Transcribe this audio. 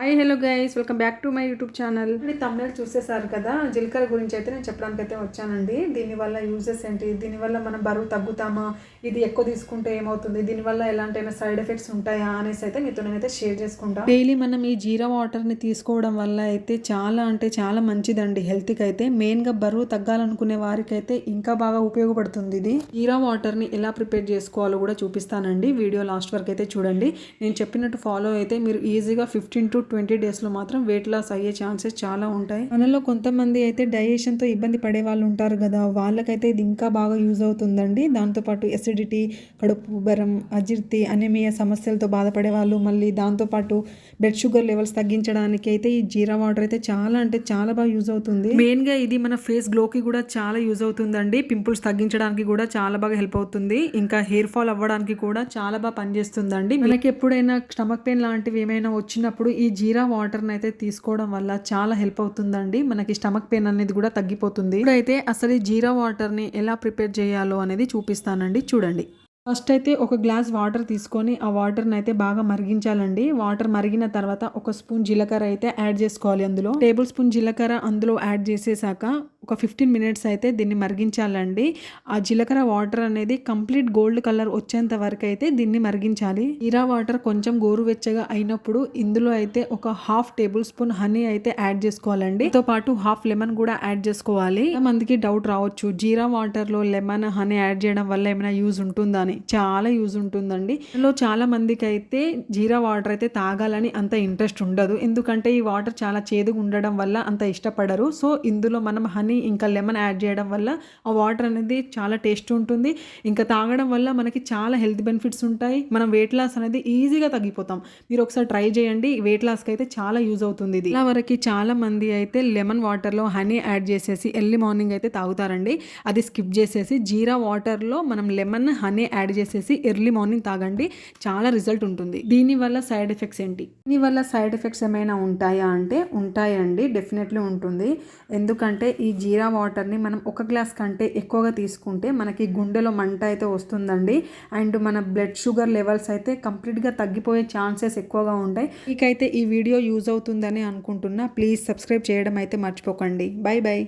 Hi hello guys welcome back to my YouTube channel. Tamil చూసేసారు కదా జీలకర్ర గురించి అయితే నేను చెప్పడానికి అయితే వచ్చానండి దీనివల్ల యూజెస్ ఏంటి? దీనివల్ల మనం బరువు తగ్గుతామా? ఇది ఎక్కువ తీసుకుంటే ఏమవుతుంది? దీనివల్ల ఎలాంటి సైడ్ ఎఫెక్ట్స్ ఉంటాయా? అనేసి అయితే మీతో నేనైతే షేర్ చేసుకుంటాను డైలీ మనం ఈ జీరా వాటర్ని తీసుకోవడం వల్ల అయితే చాలా అంటే చాలా మంచిదండి హెల్త్కి అయితే. మెయిన్గా బరువు తగ్గాలనుకునే వారికి అయితే ఇంకా బాగా ఉపయోగపడుతుంది ఇది. జీరా వాటర్ని ఎలా ప్రిపేర్ చేసుకోవాలో కూడా చూపిస్తానండి. వీడియో లాస్ట్ వరకు అయితే చూడండి. నేను చెప్పినట్టు ఫాలో అయితే మీరు ఈజీగా ఫిఫ్టీన్ టు ట్వంటీ డేస్లో మాత్రం వెయిట్ లాస్ అయ్యే ఛాన్సెస్ చాలా ఉంటాయి. మనలో కొంతమంది అయితే డైజెషన్తో ఇబ్బంది పడే వాళ్ళు ఉంటారు కదా వాళ్ళకైతే ఇది ఇంకా బాగా యూజ్ అవుతుందండి. దాంతోపాటు ఎసిడిటీ కడుపు ఉబ్బరం అజీర్తి అనేమియా సమస్యలతో బాధపడే వాళ్ళు మళ్ళీ దాంతోపాటు బ్లడ్ షుగర్ లెవెల్స్ తగ్గించడానికి అయితే ఈ జీరా వాటర్ అయితే చాలా అంటే చాలా బాగా యూజ్ అవుతుంది. మెయిన్గా ఇది మన ఫేస్ గ్లోకి కూడా చాలా యూజ్ అవుతుందండి. పింపుల్స్ తగ్గించడానికి కూడా చాలా బాగా హెల్ప్ అవుతుంది. ఇంకా హెయిర్ ఫాల్ అవ్వడానికి కూడా చాలా బాగా పనిచేస్తుందండి. మనకి ఎప్పుడైనా స్టమక్ పెయిన్ లాంటివి ఏమైనా వచ్చినప్పుడు ఈ జీరా వాటర్ని అయితే తీసుకోవడం వల్ల చాలా హెల్ప్ అవుతుందండి. మనకి స్టమక్ పెయిన్ అనేది కూడా తగ్గిపోతుంది. ఇప్పుడైతే అసలు ఈ జీరా వాటర్ని ఎలా ప్రిపేర్ చేయాలో అనేది చూపిస్తానండి. చూడండి. ఫస్ట్ అయితే ఒక గ్లాస్ వాటర్ తీసుకొని ఆ వాటర్ని అయితే బాగా మరిగించాలండి. వాటర్ మరిగిన తర్వాత ఒక స్పూన్ జీలకర్ర అయితే యాడ్ చేసుకోవాలి అందులో. టేబుల్ స్పూన్ జీలకర్ర అందులో యాడ్ చేసేసాక ఒక ఫిఫ్టీన్ మినిట్స్ అయితే దీన్ని మరిగించాలండి. ఆ జీలకర్ర వాటర్ అనేది కంప్లీట్ గోల్డ్ కలర్ వచ్చేంత వరకు అయితే దీన్ని మరిగించాలి. ఇరా వాటర్ కొంచెం గోరువెచ్చగా అయినప్పుడు ఇందులో అయితే ఒక హాఫ్ టేబుల్ స్పూన్ హనీ అయితే యాడ్ చేసుకోవాలండి. తో పాటు హాఫ్ లెమన్ కూడా యాడ్ చేసుకోవాలి. మందికి డౌట్ రావచ్చు. జీరా వాటర్లో లెమన్ హనీ యాడ్ చేయడం వల్ల ఏమైనా యూజ్ ఉంటుందా అని. చాలా యూజ్ ఉంటుందండి. ఇందులో చాలా మందికి అయితే జీరా వాటర్ అయితే తాగాలని అంత ఇంట్రెస్ట్ ఉండదు. ఎందుకంటే ఈ వాటర్ చాలా చేదుగా ఉండడం వల్ల అంత ఇష్టపడరు. సో ఇందులో మనం హనీ ఇంకా లెమన్ యాడ్ చేయడం వల్ల ఆ వాటర్ అనేది చాలా టేస్ట్ ఉంటుంది. ఇంకా తాగడం వల్ల మనకి చాలా హెల్త్ బెనిఫిట్స్ ఉంటాయి. మనం వెయిట్ లాస్ అనేది ఈజీగా తగ్గిపోతాం. మీరు ఒకసారి ట్రై చేయండి. వెయిట్ లాస్కి అయితే చాలా యూజ్ అవుతుంది ఇది. ఇలా వరకు చాలా మంది అయితే లెమన్ వాటర్లో హనీ యాడ్ చేసేసి ఎర్లీ మార్నింగ్ అయితే తాగుతారండి. అది స్కిప్ చేసేసి జీరా వాటర్లో మనం లెమన్ హనీ యాడ్ చేసేసి ఎర్లీ మార్నింగ్ తాగండి. చాలా రిజల్ట్ ఉంటుంది. దీనివల్ల సైడ్ ఎఫెక్ట్స్ ఏంటి? దీనివల్ల సైడ్ ఎఫెక్ట్స్ ఏమైనా ఉంటాయా అంటే ఉంటాయండి. డెఫినెట్లీ ఉంటుంది. ఎందుకంటే ఈ జీరా వాటర్ని మనం ఒక గ్లాస్ కంటే ఎక్కువగా తీసుకుంటే మనకి గుండెలో మంట అయితే వస్తుందండి. అండ్ మన బ్లడ్ షుగర్ లెవెల్స్ అయితే కంప్లీట్గా తగ్గిపోయే ఛాన్సెస్ ఎక్కువగా ఉంటాయి. మీకైతే ఈ వీడియో యూజ్ అవుతుందని అనుకుంటున్నా. ప్లీజ్ సబ్స్క్రైబ్ చేయడం అయితే మర్చిపోకండి. Bye bye